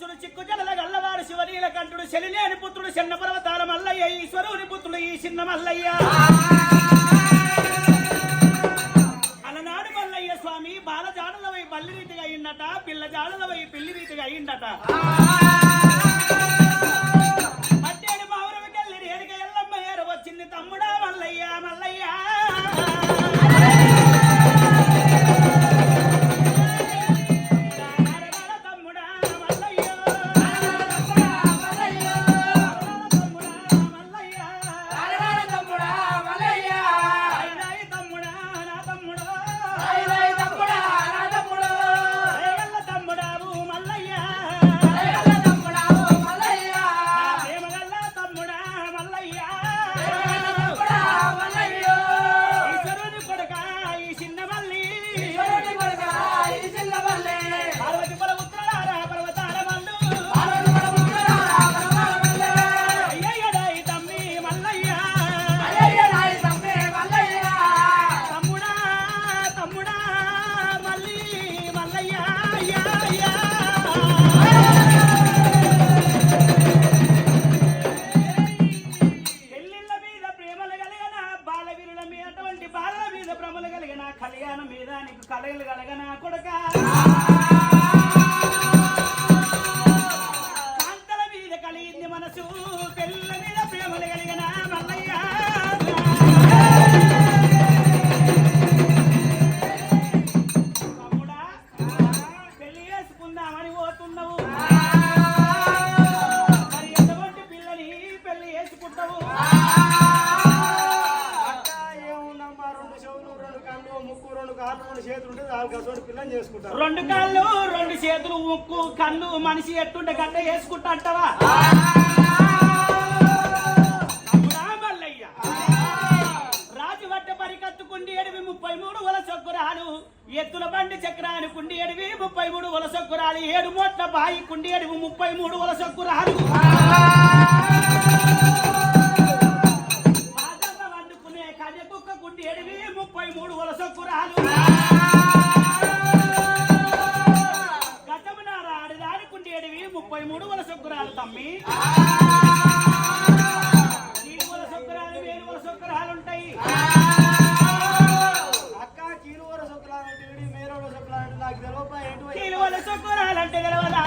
పురుషుడు చిక్కు జలల గల్లవాడు శివనీల కంఠుడు శలిలేని పుత్రుడు చిన్న పర్వతాల మల్లయ్య ఈశ్వరుని పుత్రుడు ఈ చిన్న మల్లయ్య. అలనాడు మల్లయ్య స్వామి బాల జాడలవై బల్లి రీతిగా అయిందట పిల్ల జాడలవై పిల్లి రీతిగా అయిందట పట్టేడు కల్లి రేడిక ఎల్లమ్మ ఏర వచ్చింది తమ్ముడా మల్లయ్య మల్లయ్య. మీద నీకు కలగలు కలగనా కొడక? మనిషి ఎట్టుంటే గడ్డ వేసుకుంటా అంటావా? మల్లయ్య రాజు పరికత్తుకుండి ఎడివి ముప్పై మూడు వల చొక్కురాలు ఎత్తుల బండి చక్రాని కుండి ఎడివి ముప్పై మూడు వల చొక్కురాలు ఏడు మోట్ల బాయి కుండి ఎడివి ముప్పై మూడు వల చొక్కురాలు రాజవ్వ వండుకునే కజ కుక్క కుండి ఎడివి ముప్పై మూడు వల ముప్పై మూడు వల చొక్కురాలు తమ్మి. నీడు వల చొక్కురాలు వేలు వల చొక్కురాలు ఉంటాయి. అక్క చీరు వల కీలువర సొక్కలాంటి మేరోడ సొక్కలాంటి నాకు తెలియదు చీరు వల కీలువల అంటే తెలవదా?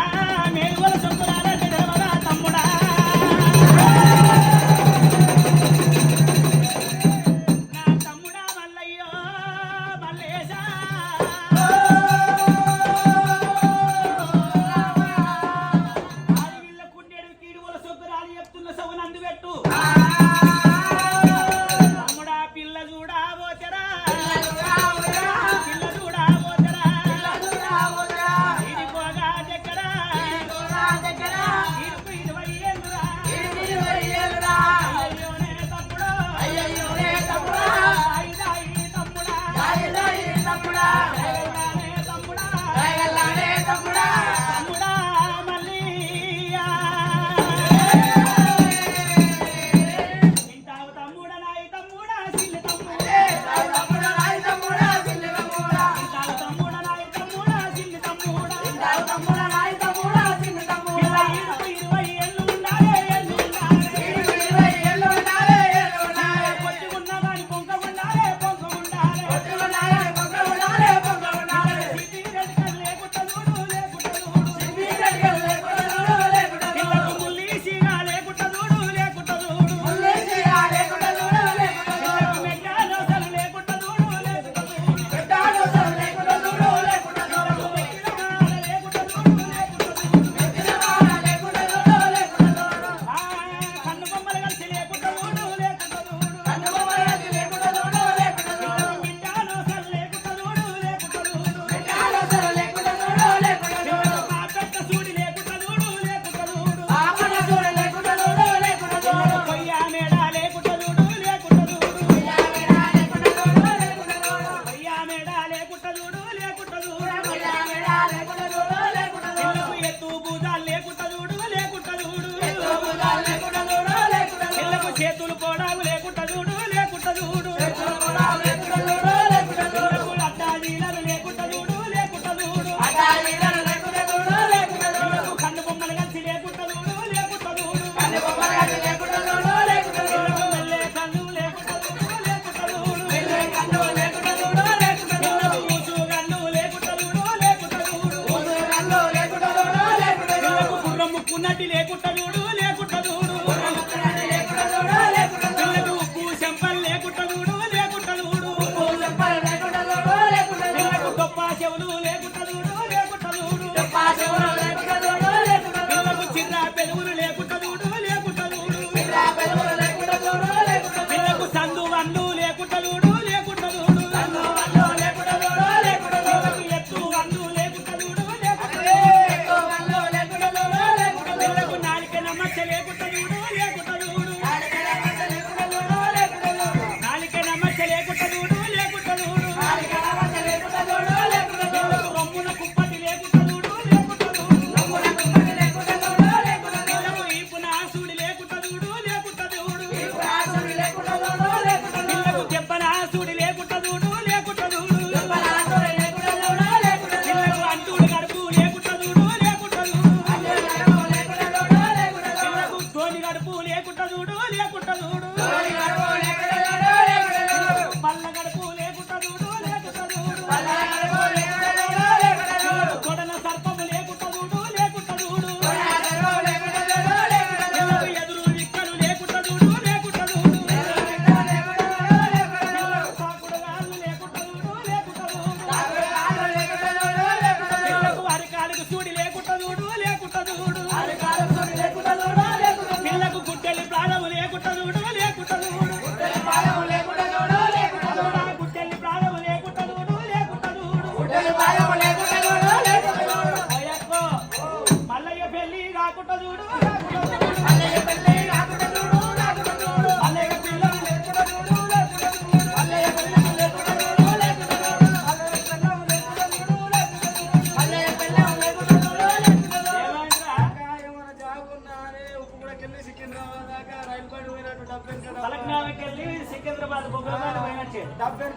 డబ్బా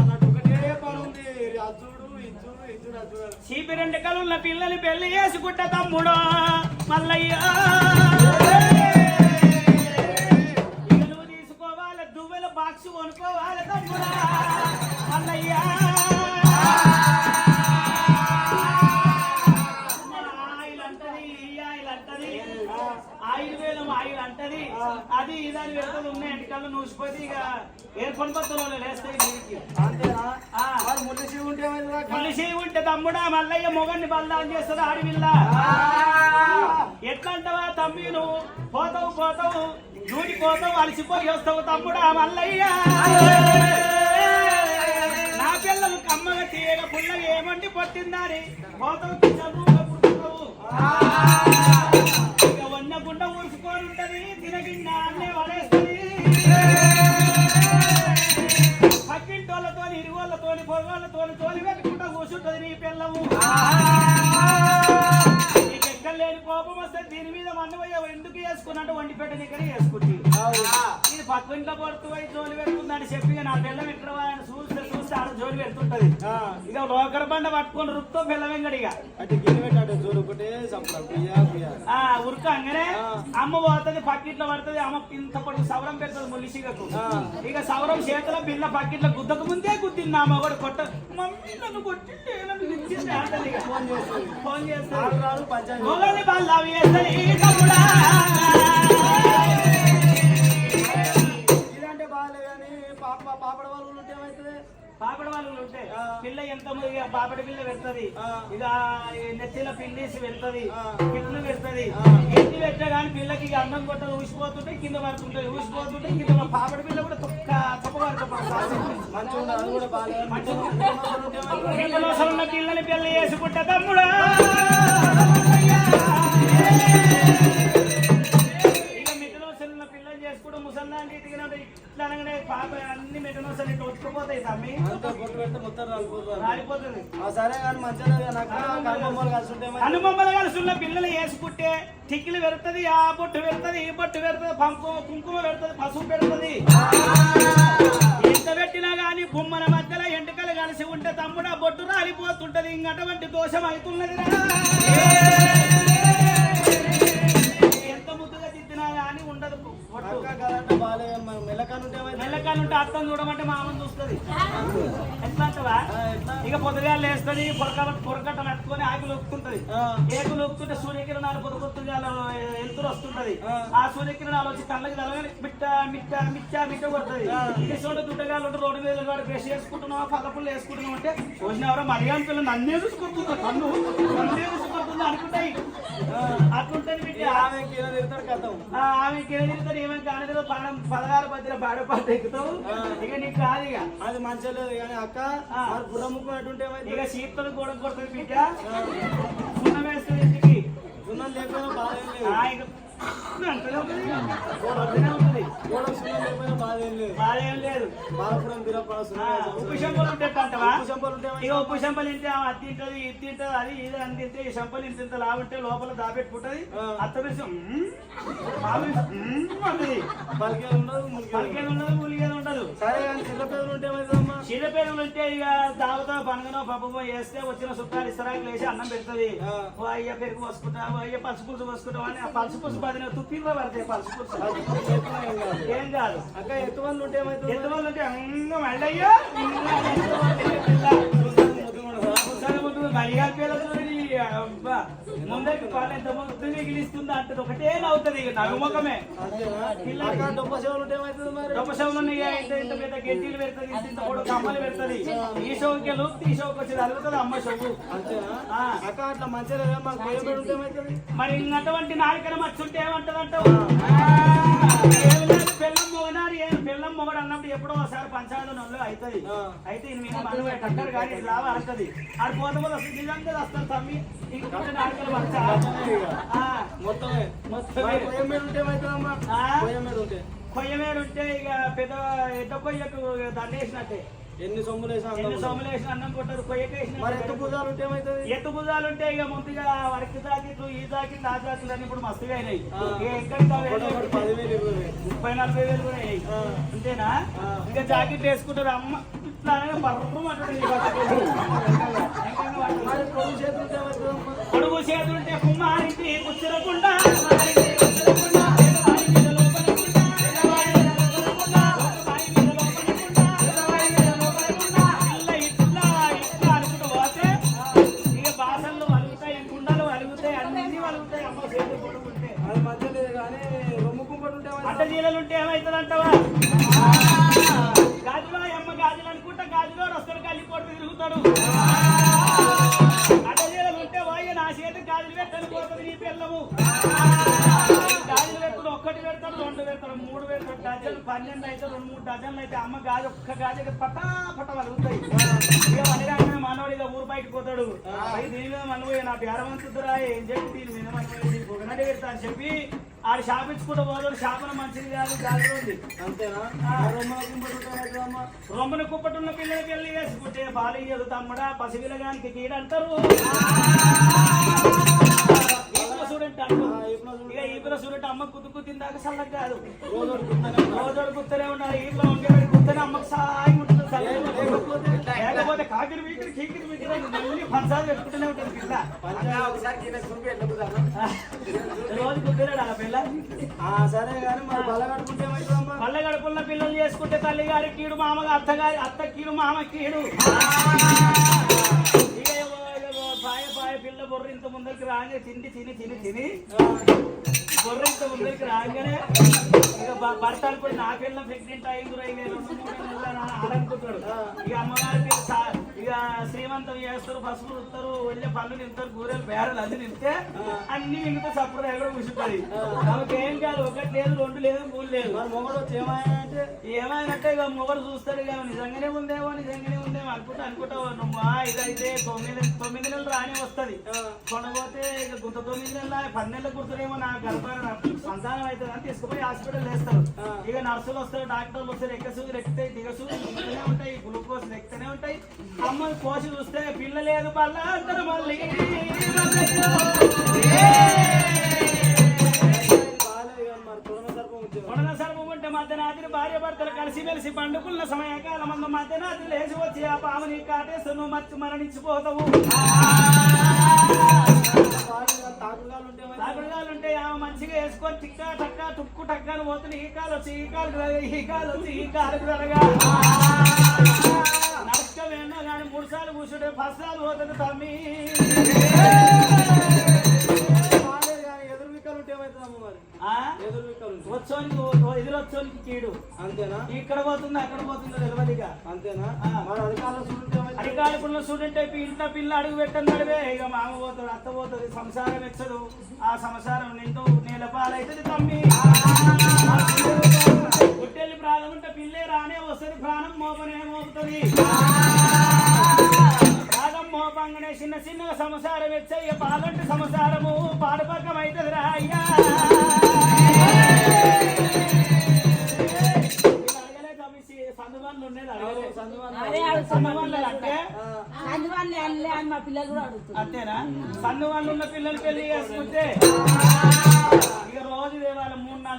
అన్నట్టు ఒకటే పని ఉంది. చీపి రెండు కలున్న పిల్లని పెళ్ళి చేసుకుంట తమ్ముడు మల్లయ్య. తీసుకోవాలి దువ్వెల బాక్స్ కొనుక్కోవాలి తమ్ముడా మల్లయ్య. ఆయిల్ అంటది అది ఇదని వెళ్తుంది ఉన్నాయి. ఎంటికల్లో నూసిపోతే ఇక ఏర్పడి పత్తులు లేస్తాయి నీటికి? మళ్ళీ చేయి ఉంటే తమ్ముడా మల్లయ్య మొగన్ని బల్దాం చేస్తుంది ఆడవిల్ల. ఎట్లా అంటావా తమ్మి నువ్వు? పోతావు పోతావు నూటి పోతావు అలసిపోయి వస్తావు తమ్ముడా మల్లయ్య. నా పిల్లలు కమ్మగా తీయగా పుల్లగా ఏమండి పట్టిందని? పోతావు చదువుగా పుట్టుతావు పక్కింటోళ్ళతో ఇరుగోళ్ళతో పొగోళ్ళతో తోలి పెట్టుకుంటా కూర్చుంటది నీ పిల్లము. నీకు ఎక్కడ లేని కోపం వస్తే దీని మన్నవయ్య ఎందుకు వేసుకున్నట్టు వండి పెట్టని ఇక్కడ వేసుకుంది ఇది పక్కింట్లో పడుతూ పోయి జోలి పెడుతుందని చెప్పి నా పిల్లం ఎక్కడ అని చూస్తే చూస్తే ఆడ జోలి పెడుతుంటది. ఇక లోకర బండ పట్టుకొని రుప్తో పిల్లం ఆ ఉరక అంగనే. అమ్మ పోతుంది పక్కిట్లో పడుతుంది అమ్మ ఇంత పొడుగు సవరం పెడుతుంది ముల్లిసిగకు. ఇక సవరం చేతిలో బిల్ల పక్కిట్లో గుద్దకు ముందే గుద్దింది అమ్మ కూడా కొట్ట. మమ్మీ నన్ను ఇక. ఫోన్ చేస్తుంది. ఫోన్ చేస్తే ఆరు రాడు పంచాయతీ. మొగలి బల్ల వేస్తది పిల్ల ఎంత పాపడి పిల్ల పెడుతుంది. ఇక నెత్తిలో పిల్లేసి పెడుతుంది. పిల్లు పెడుతుంది ఆ. ఎన్ని పెట్టా కానీ పిల్లకి అన్నం కొట్టదు ఊసిపోతుంటే కింద పడుతుంటే ఊసిపోతుంటే కింద మా పాపడి పిల్ల కూడా తొక్క తప్ప పడుతుంది మంచిగా ఉండదు అది కూడా బాగాలే ఉన్న పిల్లని పెళ్ళి చేసుకుంటే తమ్ముడా ఇక మిథునోసలు చేసుకోవడం ముసల్లాంటి ఇట్లా అనగానే పాప అన్ని మిథునోసలు ఇట్లా తమ్మి రాలిపోతుంది సరే కానీ మంచిగా కలిసి ఉన్న పిల్లలు వేసుకుంటే టిక్కిలు పెడుతుంది ఆ బొట్టు పెడుతుంది ఈ బొట్టు పెడుతుంది పంకు కుంకుమ పెడుతుంది పసుపు పెడుతుంది ఎంత పెట్టినా గాని బొమ్మల మధ్యలో ఎంటకలు కలిసి ఉంటే తమ్ముడు ఆ బొట్టు రాలిపోతుంటది ఇంకటువంటి దోషం అవుతున్నది ఎంత ఇక ఇక పొద్దుగాలు లేస్తుంది పొరక పొరకట్ట నట్టుకొని ఆకులు ఒప్పుకుంటది ఆ. ఏకులు ఒప్పుకుంటే సూర్యకిరణాలు పొద్దు పొద్దుగాల వెళ్తురు వస్తుంటది ఆ. సూర్యకిరణాలు వచ్చి కళ్ళకి తలగానే మిట్ట మిట్ట మిచ్చ మిట్ట కొడుతుంది. ఇది చూడ దుడ్డగాలు ఉంటే రోడ్డు మీద వాడు బ్రష్ చేసుకుంటున్నావా పల్లపులు వేసుకుంటున్నావు అంటే వచ్చిన ఎవరో మర్యాద పిల్లలు నన్నే చూసుకుంటుందా కన్ను నన్నే చూసుకుంటుందా అనుకుంటాయి అట్లుంటది బిడ్డ. ఆమె కింద తిరుగుతాడు కథం? ఆ, ఆమె కిరదిరితో ఏమని కానిదో పాడం పదహారు మధ్యలో పాడపాటు ఎక్కుతావు. ఆ. ఇక నీకు కాదు ఇక. అది మంచిగా లేదు కానీ అక్క ఏమైంది? ఇక శీతలు కూడా కొడుతుంది బిడ్డ. సున్నం వేస్తుంది ఇంటికి. సున్నం లేకపోయినా బాధ లేదు ఉప్పు షంపలు ఇంటే అది తింటది ఇది తింటది అది ఇది అని తింటే ఈ షంపలు ఇంత ఇంత లాగుంటే లోపల దాపెట్టుకుంటది అత్త విషయం పలికేది ఉండదు ములికేది ఉండదు సరే చిన్న ఉంటే ఏమైందమ్మా ఉంటే ఇక దావతో పండుగనో పప్పమో వేస్తే వచ్చిన సుఖాలు ఇస్తరాకులు వేసి అన్నం పెడుతుంది అయ్య పెరుగు పోసుకుంటావు అయ్య పలుసు పులుసు పోసుకుంటావు అని ఆ పలుసు పదిన తుప్పిలో పడతాయి పలుసు పులుసు ఎత్తున ఏం కాదు. అక్క ఎత్తు వాళ్ళు ఉంటే ఏమైతుంది ఎంతమంది ఉంటే అంగ మళ్ళయ్యా మరిగా ముందరికి పాలు ఎంత ముందు మిగిలిస్తుందా అంటే ఒకటే నవ్వుతుంది ఇక నగుముఖమే అంతేనా అక్క డొప్ప సేవలు ఉంటే ఏమైతుంది మరి గొప్ప శవులు ఇంత ఇంత పెద్ద గెంజీలు పెడుతుంది ఇంత ఇంత కూడా కమ్మలు పెడుతుంది ఈ షోకి ఈ షోకి వచ్చి అరుగుతుంది అమ్మ షోకు. అట్లా మంచిగా మరి అటువంటి నాలుకన మచ్చుంటే ఏమంటదంటావు? ఏం లేదు, మొగడు అన్నప్పుడు ఎప్పుడో ఒకసారి పంచాయతీ నల్లు అవుతుంది అయితే ఇది కట్టారు కానీ ఇది లాభ ఆడు పోత పోతే నిజంగా వస్తారు తమ్మి ఇంకొంచెం నాలుకలు వచ్చా మొత్తమే ఉంటే ఉంటే కొయ్య మీద ఉంటే ఇక పెద్ద ఎద్ద కొయ్యకు దండేసినట్టే ఎన్ని సొమ్ములు వేసినా ఎన్ని సోములు వేసిన అన్నం కొట్టారు కొయ్యకేసిన మరి ఎత్తు భుజాలు ఉంటే ఎత్తు భుజాలు ఉంటే ఇక ముందుగా వరకు జాకెట్లు ఈ జాకెట్లు ఆ జాకెట్లు అన్ని ఇప్పుడు మస్తుగా అయినాయి ఆ. ఇక ఎక్కడికి అవి ఒకటి ఒకటి పదివేలు ఇరవై వేలు. ముప్పై నలభై వేలు కూడా అయ్యాయి. అంతేనా. ఇంకా జాకెట్ వేసుకుంటారు అమ్మ ఇట్లా అనగా ఈ. మరి పొడుగు చేతులు ఉంటే పొడుగు చేతులుంటే కుచ్చరకుండా అంటావా? గాజులో అమ్మ గాజులు అనుకుంటా గాజులో వస్తాడు కలిపోటు తిరుగుతాడు. అడ్డ చీలలు ఉంటే వాయి నా చేతి గాజులు పెట్టని పోతుంది నీ పిల్లము. గాజులు పెడతాడు ఒక్కటి పెడతాడు రెండు పెడతాడు మూడు పెడతాడు డజన్లు పన్నెండు అయితే రెండు మూడు డజన్లు అయితే అమ్మ గాజు ఒక్క గాజు పటా పట వలుగుతాయి ఇక ఊరు బయటకు పోతాడు. పోయి దీని మీద మనపోయి నా బేరవంతురా ఏం చెప్పి దీని మీద మనపోయి పొగనడి పెడతా అని చెప్పి ఆడు షాపించుకుంటూ పోతాడు. షాపున మంచిది కాదు గాజులు ఉంది. అంతేనా? రొమ్మను కుప్పటున్న పిల్లలు పెళ్ళి వేసుకుంటే బాలు ఇయ్యదు తమ్ముడా పసిపిల్లగానికి కీడంటారు. ఈపుల చూడండి అంటూ ఆ, ఇప్పుడు చూడు. ఇక ఈపుల చూడండి అమ్మ కుతుకు తిందాక చల్లగా కాదు. రోజు గుర్తనే ఉన్నారు ఈపుల వండి గుర్తనే అమ్మకి సాయి ఉంటుంది. లేకపోతే కాకిరి వీకిరి కీకిరి వీకిరి మళ్ళీ పంచాలు పెట్టుకుంటూనే ఉంటుంది పిల్ల. రోజు గుర్తున్నాడు ఆ పిల్ల. సరే కానీ మరి బల కట్టుకుంటే ఏమైతుందమ్మా? పళ్ళ గడుపున్న పిల్లలు చేసుకుంటే తల్లి గారి కీడు మామగా అత్తగారి అత్త కీడు మామ కీడు. పాయ పాయ పిల్ల బొర్ర ఇంత ముందరికి రాగానే తిండి తిని తిని తిని. బొర్ర ఇంత ముందరికి రాగానే ఇక భ- భర్త అనుకుని నా పిల్ల ప్రెగ్నెంట్ అయింది ఇక రెండు మూడు నెలలు అని ఆడనుకుంటాడు. ఇక అమ్మగారికి సా- ఇక శ్రీమంతం చేస్తారు పసుపు రుస్తారు వెళ్ళే పళ్ళు నింపుతారు కూరలు బేరలు అన్ని నింపితే అన్ని మిగతా సప్పుడు ఎక్కడ కూర్చుంటది ఆమెకి ఏం కాదు ఒకటి లేదు రెండు లేదు మూడు లేదు. మరి మొగడు వచ్చి ఏమాయంటే ఏమైనట్టే ఇక మొగడు చూస్తాడు ఇక నిజంగానే ఉందేమో నిజంగానే ఉందేమో అనుకుంటా అనుకుంటావు నువ్వు ఇదైతే తొమ్మిది తొమ్మిది నెలలు రాని వస్తది. కొనబోతే ఇక గుంత తొమ్మిది నెలల పది నెలలు కుడుతుందేమో నా గర్భ సంతానం అవుతుంది అని తీసుకుపోయి హాస్పిటల్ వేస్తారు ఇక నర్సులు వస్తారు డాక్టర్లు వస్తారు ఎక్క సూదులు ఎక్కుతాయి దిగ సూదులు ఎక్కుతూనే ఉంటాయి గ్లూకోజ్ ఎక్కుతూనే ఉంటాయి. అమ్మ కోసి చూస్తే పిల్ల లేదు పల్ల అంటారు మళ్ళీ. మధ్యరాత్రి భార్య భర్తలు కలిసి మెలిసి పండుకున్న సమయకాలం మందు మధ్యరాత్రి లేచి వచ్చి ఆ పాముని కాటేస్తూ మర్చి మరణించిపోతావు. ఉంటే తాగుడుగాలుంటే ఆమె మంచిగా వేసుకొని తిక్క టక్క తుక్కు టక్కని పోతుంది ఈ కాలు వచ్చి ఈ కాలు ఈ కాలు వచ్చి ఈ కాలు నడక నష్టం ఎన్నో కానీ మూడు సార్లు కూర్చుంటే ఫస్ట్ సార్లు పోతుంది తమ్మి. ఉంటే ఏమవుతుందమ్మ మరి? ఎదురు వచ్చోనికి ఎదురొచ్చోనికి కీడు. అంతేనా? ఇక్కడ పోతుందో అక్కడ పోతుందో తెలియదుగా అంతేనా. మరి అధికారులు చూడంటే అయిపోయి ఇంట్లో పిల్ల అడుగు పెట్టన్నాడువే ఇక మామ పోతుంది అత్త పోతుంది సంసారం ఎచ్చదు ఆ సంసారం నిండు నేల పాలైతుంది తమ్మి. గుట్టెళ్ళి ప్రాణం ఉంటే పిల్లే రానే వస్తుంది ప్రాణం మోపనే మోపుతుంది. మోపంగానే చిన్న చిన్నగా సంసారం ఎచ్చయ్య పాలంటి సంసారము పాడపక్కం అవుతుంది రా. అయ్యా అంతేనా? సన్ను వాళ్ళు ఉన్న పిల్లలు పెళ్ళి చేసుకుంటే?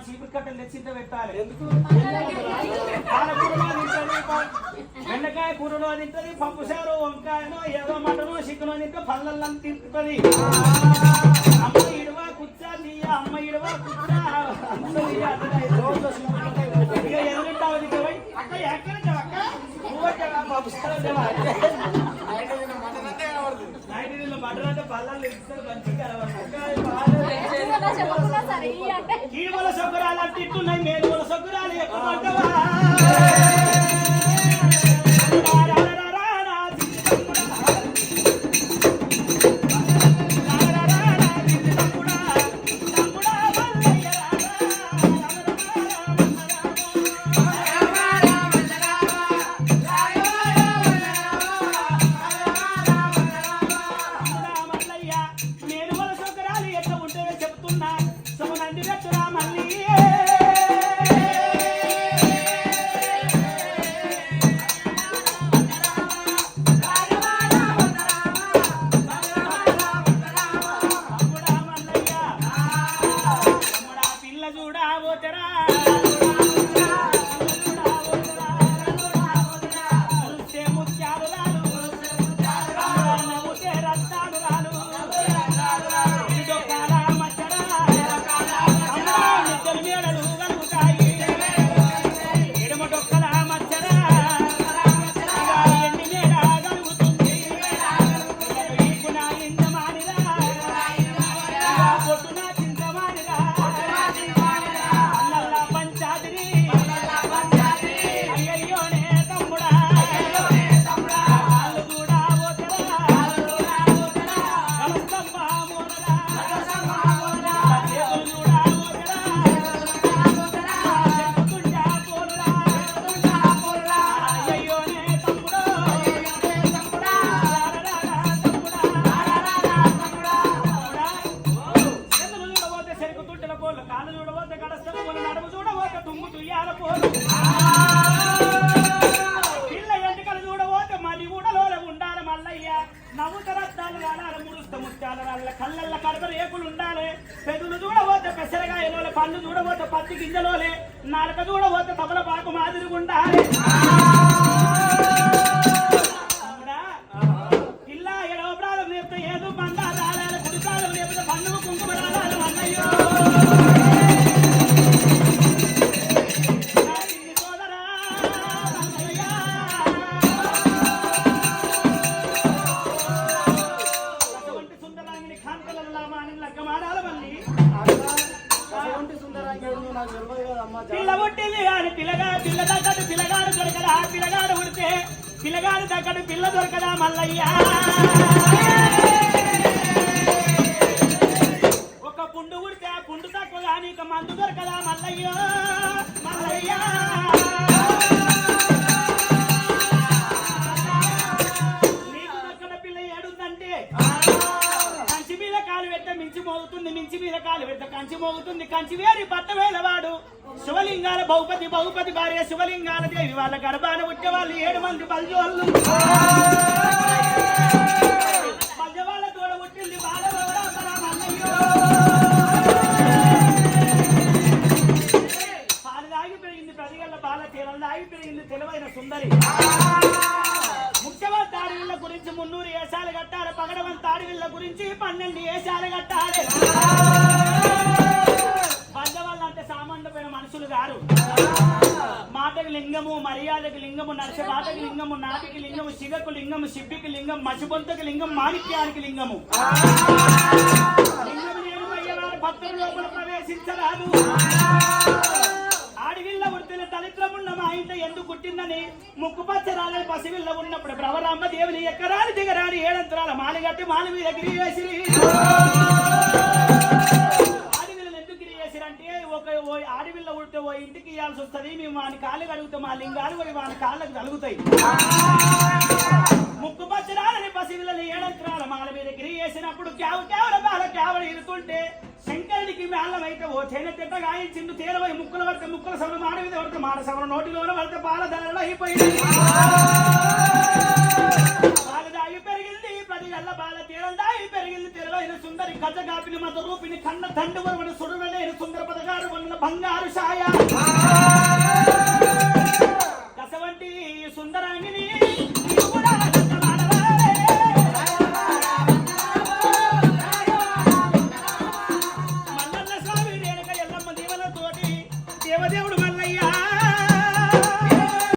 నాలుగు చీపురు కట్టలు తెచ్చింత పెట్టాలి. ఎందుకు? బెండకాయ కూరలో తింటది పప్పు చారు వంకాయనో ఏదో మటనో చికెనో తింటే పళ్ళల్లో తింటుంది. అమ్మ ఇడవ కుచ్చా తీయ అమ్మ ఇడవ కుచ్చా? ఎదురుంటావు అక్క ఎక్కడ అక్క నువ్వు వచ్చావా? పప్పు చారు వచ్చావా? నైట్ నీళ్ళు మటన్ అంటే పళ్ళల్లో ఇస్తారు మంచిగా కనబడతాయి. కీడువల సొగ్గరాలు అంటే ఇట్టున్నాయి మేలువల సొగ్గరాలు ఎక్కువ பண்ணுவோம் మోగుతుంది కంచివేరి వేరి శివలింగాల బహుపతి బహుపతి భార్య శివలింగాల దేవి వాళ్ళ గర్భాన పుట్టే వాళ్ళు ఏడు మంది బల్జోళ్ళు బల్జ వాళ్ళ తోడ పుట్టింది బాల పాలు దాగి పెరిగింది ప్రతిగల్ల బాల తీరలు దాగి పెరిగింది తెలివైన సుందరి. ముఖ్యమంత్రి అడవిళ్ళ గురించి మున్నూరు ఏసాలు కట్టాలి పగడవంత అడవిళ్ళ గురించి పన్నెండు ఏసాలు కట్టాలి. మనుషులు గారు. మాటకు లింగము లింగము మర్యాదకి లింగము నరసబాటకి లింగము నాటికి లింగము శిగకు లింగము సిబ్బికి లింగం మసిబొంతకి లింగం మాణిక్యానికి లింగము. లింగము నేను అయ్యవారి భక్తుల లోపల ప్రవేశించరాదు. ఆడివిల్ల ఉడిపిన దళిత్రమున్న మా ఇంట ఎందుకు పుట్టిందని ముక్కుపచ్చ రాలని పసివిల్ల ఉన్నప్పుడు భ్రవరామ్మ దేవుని ఎక్కరాని దిగరాని ఏడంతరాల మాలిగట్టి మాలి మీద గిరి వేసి ఒక ఓ ఆడవిల్ల ఉడితే ఓ ఇంటికి ఇవ్వాల్సి వస్తుంది. మేము వాని కాళ్ళు కడుగుతాం మా లింగాలు పోయి వాని కాళ్ళకు కలుగుతాయి ముక్కు పచ్చరాలని పసివిల్లని ఏడంతరాల మాల మీద గిరి వేసినప్పుడు క్యావు క్యావల బాల క్యావలు ఇరుతుంటే శంకరుడికి మేళమైతే ఓ తేనె తిట్ట గాయించిండు. తేనెపై ముక్కులు పడితే ముక్కుల సభ మాడ మీద పడితే మాడ సభ నోటిలోన పడితే పాల ధరలు అయిపోయింది. పెరిగింది పది గల్ల బాల తీరం దాగి పెరిగింది తెరవైన సుందరి గజ గాపిని మత రూపిణి కన్న తండ్రి వరవని సుడువలేని సుందర పదగారు వన్న బంగారు ఛాయ